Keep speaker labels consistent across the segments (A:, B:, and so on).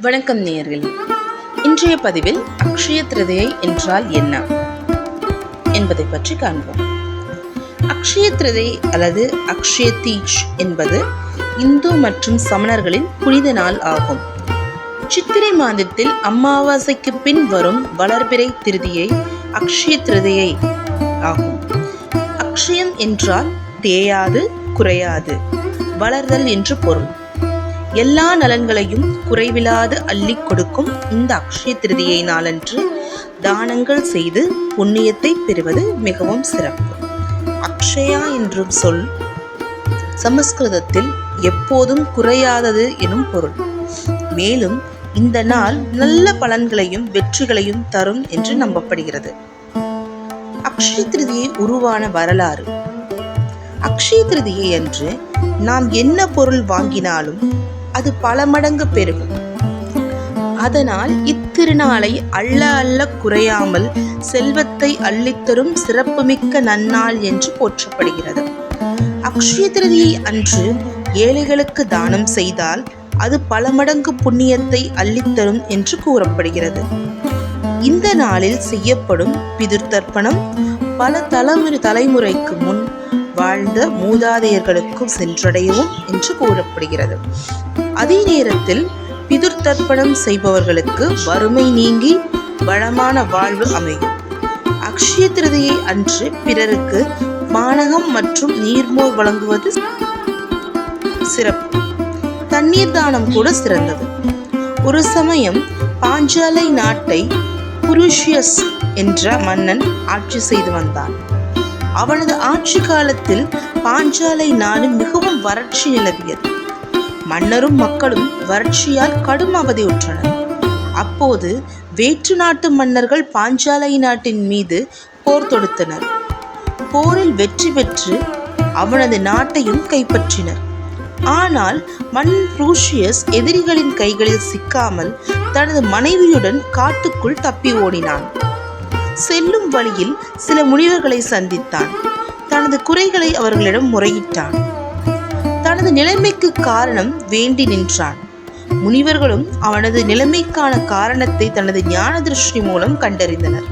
A: வணக்கம் நேயர்கள். இன்றைய பதிவில் அக்ஷய திருதியை என்றால் என்ன என்பதை பற்றி காண்போம். அக்ஷய திருதை அல்லது அக்ஷய தீஜ் என்பது இந்து மற்றும் சமணர்களின் புனித நாள் ஆகும். சித்திரை மாதத்தில் அமாவாசைக்கு பின் வரும் வளர்பிறை திருதியை அக்ஷய திருதியை ஆகும். அக்ஷயம் என்றால் தேயாது குறையாது வளர்தல் என்று பொருள். எல்லா நலன்களையும் குறைவிலாது அள்ளி கொடுக்கும் இந்த அக்ஷய திருதியை நாளன்று தானங்கள் செய்து புண்ணியத்தை பெறுவது மிகவும் சிறப்பு. அக்ஷயா என்றும் சொல் சமஸ்கிருதத்தில் எப்போதும் குறையாதது எனும் பொருள். மேலும் இந்த நாள் நல்ல பலன்களையும் வெற்றிகளையும் தரும் என்று நம்பப்படுகிறது. அக்ஷய திருதியை உருவான வரலாறு. அக்ஷய திருதியை அன்று நாம் என்ன பொருள் வாங்கினாலும் அது பல மடங்கு பெருகும் அதனால் இத்திருநாளை அள்ள அள்ள குறையாமல் செல்வத்தை அள்ளித்தரும் சிறப்புமிக்க நன்னாள் என்று போற்றப்படுகிறது. அக்ஷய திருதியை அன்று ஏழைகளுக்கு தானம் செய்தால் அது பல மடங்கு புண்ணியத்தை அள்ளித்தரும் என்று கூறப்படுகிறது. இந்த நாளில் செய்யப்படும் பிதுர்த்தர்ப்பணம் பல தலைமுறை தலைமுறைக்கு முன் வாழ்ந்த மூதாதையர்களுக்கு சென்றடையவும் என்று கூறப்படுகிறது. அதே நேரத்தில் பிதுர்தர்ப்பணம் செய்பவர்களுக்கு வறுமை நீங்கி வளமான வாழ்வு அமையும். அக்ஷய திருதியை அன்று பிறருக்கு பானகம் மற்றும் நீர்மோர் வழங்குவது சிறப்பு. தண்ணீர் தானம் கூட சிறந்தது. ஒரு சமயம் பாஞ்சாலை நாட்டை புருஷியஸ் என்ற மன்னன் ஆட்சி செய்து வந்தான். அவனது ஆட்சி காலத்தில் பாஞ்சாலை நாடு மிகவும் வறட்சி நிலவியது. மன்னரும் மக்களும் வறட்சியால் கடும் அவதியுற்றனர் அப்போது வேற்று நாட்டு மன்னர்கள் பாஞ்சாலை நாட்டின் மீது போர் தொடுத்தனர். போரில் வெற்றி பெற்று அவனது நாட்டையும் கைப்பற்றினர். ஆனால் மன் ரூஷியஸ் எதிரிகளின் கைகளில் சிக்காமல் தனது மனைவியுடன் காட்டுக்குள் தப்பி ஓடினான். செல்லும் வழியில் சில முனிவர்களை சந்தித்தான். தனது குறைகளை அவர்களிடம் முறையிட்டான். தனது நிலைமைக்கு காரணம் வேண்டி நின்றான். முனிவர்களும் அவனது நிலைமைக்கான காரணத்தை தனது ஞான திருஷ்டி மூலம் கண்டறிந்தனர்.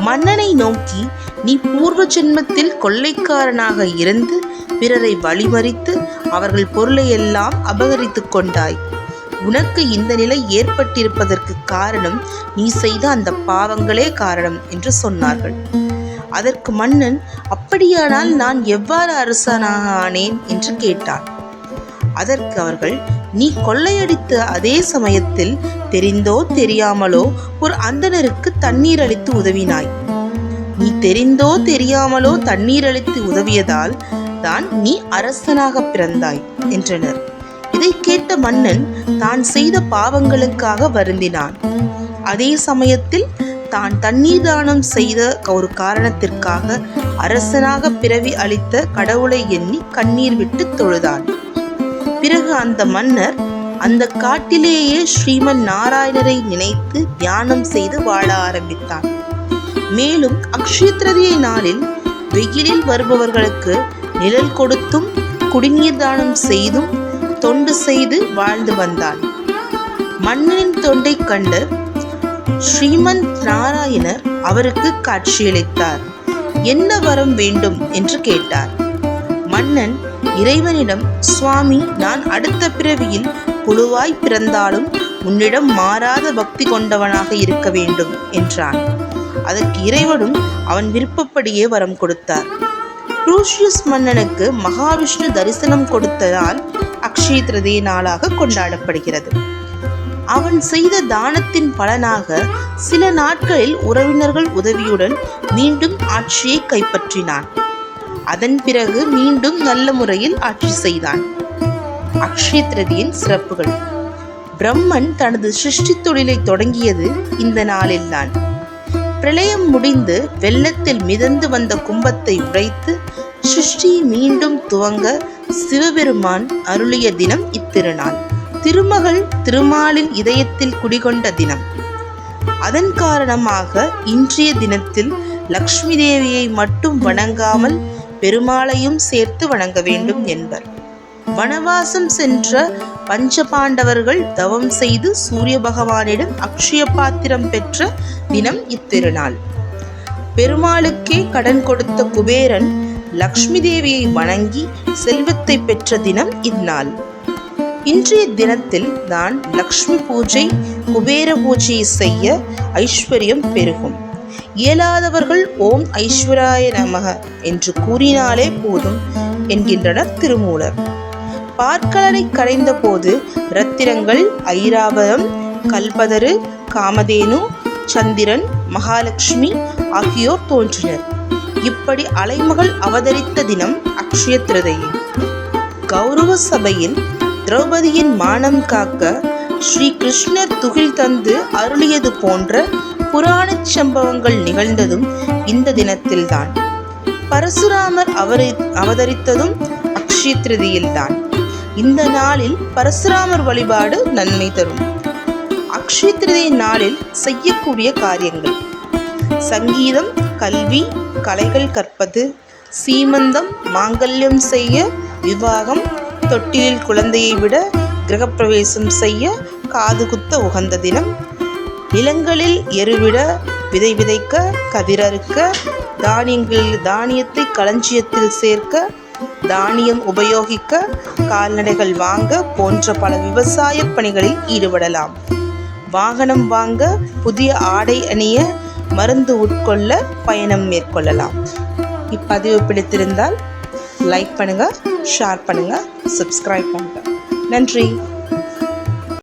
A: மன்னனை நோக்கி நீ பூர்வ ஜென்மத்தில் கொள்ளைக்காரனாக இருந்து பிறரை வழிமறித்து அவர்கள் பொருளை எல்லாம் அபகரித்து கொண்டாய். உனக்கு இந்த நிலை ஏற்பட்டிருப்பதற்கு காரணம் நீ செய்த அந்த பாவங்களே காரணம் என்று சொன்னார்கள். அதற்கு மன்னன் அப்படியானால் நான் எவ்வாறு அரசனாக ஆனேன் என்று கேட்டான். அதற்கு அவர்கள் நீ கொள்ளையடித்த அதே சமயத்தில் தெரிந்தோ தெரியாமலோ ஒரு அந்தணருக்கு தண்ணீர் அளித்து உதவினாய். நீ தெரிந்தோ தெரியாமலோ தண்ணீர் அளித்து உதவியதால் தான் நீ அரசனாக பிறந்தாய் என்றனர். இதை கேட்ட மன்னன் தான் செய்த பாவங்களுக்காக வருந்தினான். அதே சமயத்தில் தான் தண்ணீர் தானம் செய்த ஒரு காரணத்திற்காக அரசனாக பிறவி அளித்த கடவுளை எண்ணி கண்ணீர் விட்டு தொழுதான். பிறகு அந்த மன்னர் அந்த காட்டிலேயே ஸ்ரீமன் நாராயணரை நினைத்து தியானம் செய்து வாழ ஆரம்பித்தான். மேலும் அக்ஷய நாளில் வெயிலில் வருபவர்களுக்கு நிழல் கொடுத்தும் குடிநீர் தானம் செய்தும் தொண்டு செய்து வாழ்ந்து வந்தான். மன்னனின் தொண்டை கண்டு ஸ்ரீமந்த் நாராயணர் அவருக்கு காட்சியளித்தார். என்ன வரம் வேண்டும்? என்று கேட்டார். மன்னன் இறைவனிடம் சுவாமி நான் அடுத்த பிறவியில் புழுவாய் பிறந்தாலும் உன்னிடம் மாறாத பக்தி கொண்டவனாக இருக்க வேண்டும் என்றான். அதற்கு இறைவனும் அவன் விருப்பப்படியே வரம் கொடுத்தார். ரூஷியஸ் மன்னனுக்கு மகாவிஷ்ணு தரிசனம் கொடுத்ததால் அக்ஷய திருதியை நாளாக கொண்டாடப்படுகிறது. அவன் செய்த தானத்தின் பலனாக சில நாட்களில் உறவினர்கள் உதவியுடன் மீண்டும் ஆட்சியை கைப்பற்றினான். அதன் பிறகு மீண்டும் நல்ல முறையில் ஆட்சி செய்தான். அக்ஷய திருதியின் சிறப்புகள். பிரம்மன் தனது சிருஷ்டி தொழிலை தொடங்கியது இந்த நாளில்தான். பிரளயம் முடிந்து வெள்ளத்தில் மிதந்து வந்த கும்பத்தை உடைத்து சிருஷ்டி மீண்டும் துவங்க சிவபெருமான் அருளிய தினம் இத்திருநாள். திருமகள் திருமாலின் இதயத்தில் குடிகொண்ட தினம். அதன் காரணமாக இன்றைய தினத்தில் லக்ஷ்மி தேவியை மட்டும் வணங்காமல் பெருமாளையும் சேர்த்து வணங்க வேண்டும் என்பர். வனவாசம் சென்ற பஞ்சபாண்டவர்கள் தவம் செய்து சூரிய பகவானிடம் அக்ஷய பாத்திரம் பெற்ற தினம் இத்திருநாள். பெருமாளுக்கே கடன் கொடுத்த குபேரன் லக்ஷ்மி தேவியை வணங்கி செல்வத்தை பெற்ற தினம் இந்நாள். இன்றைய தினத்தில் தான் லக்ஷ்மி பூஜை குபேர பூஜையை செய்ய ஐஸ்வர்யம் பெருகும். இயலாதவர்கள் ஓம் ஐஸ்வராய நமக என்று கூறினாலே போதும் என்கின்றனர் திருமூலர். பார்க்கலனை கரைந்த போது ரத்திரங்கள் ஐராவதம் கல்பதரு காமதேனு சந்திரன் மகாலட்சுமி ஆகியோர் தோன்றினர். இப்படி அலைமகள் அவதரித்த தினம் அக்ஷய திருதையை. கௌரவ சபையில் திரௌபதியின் மானம் காக்க ஸ்ரீ கிருஷ்ணர் துகில் தந்து அருளியது போன்ற புராணச் சம்பவங்கள் நிகழ்ந்ததும் இந்த தினத்தில்தான். பரசுராமர் அவரி அவதரித்ததும் அக்ஷய திருதியில்தான். இந்த நாளில் பரசுராமர் வழிபாடு நன்மை தரும். அக்ஷய திருதி நாளில் செய்யக்கூடிய காரியங்கள். சங்கீதம் கல்வி கலைகள் கற்பது சீமந்தம் மாங்கல்யம் செய்ய விவாகம் தொட்டிலில் குழந்தையை விட கிரகப்பிரவேசம் செய்ய காது குத்த உகந்த தினம். நிலங்களில் எருவிட விதை விதைக்க கதிரறுக்க தானியங்களில் தானியத்தை களஞ்சியத்தில் சேர்க்க தானியம் உபயோகிக்க கால்நடைகள் வாங்க போன்ற பல விவசாய பணிகளில் ஈடுபடலாம். வாகனம் வாங்க புதிய ஆடை அணிய மருந்து உட்கொள்ள பயணம் மேற்கொள்ளலாம். இப்பதிவு பிடித்திருந்தால் லைக் பண்ணுங்கள் ஷேர் பண்ணுங்கள் சப்ஸ்கிரைப் பண்ணுங்கள் நன்றி.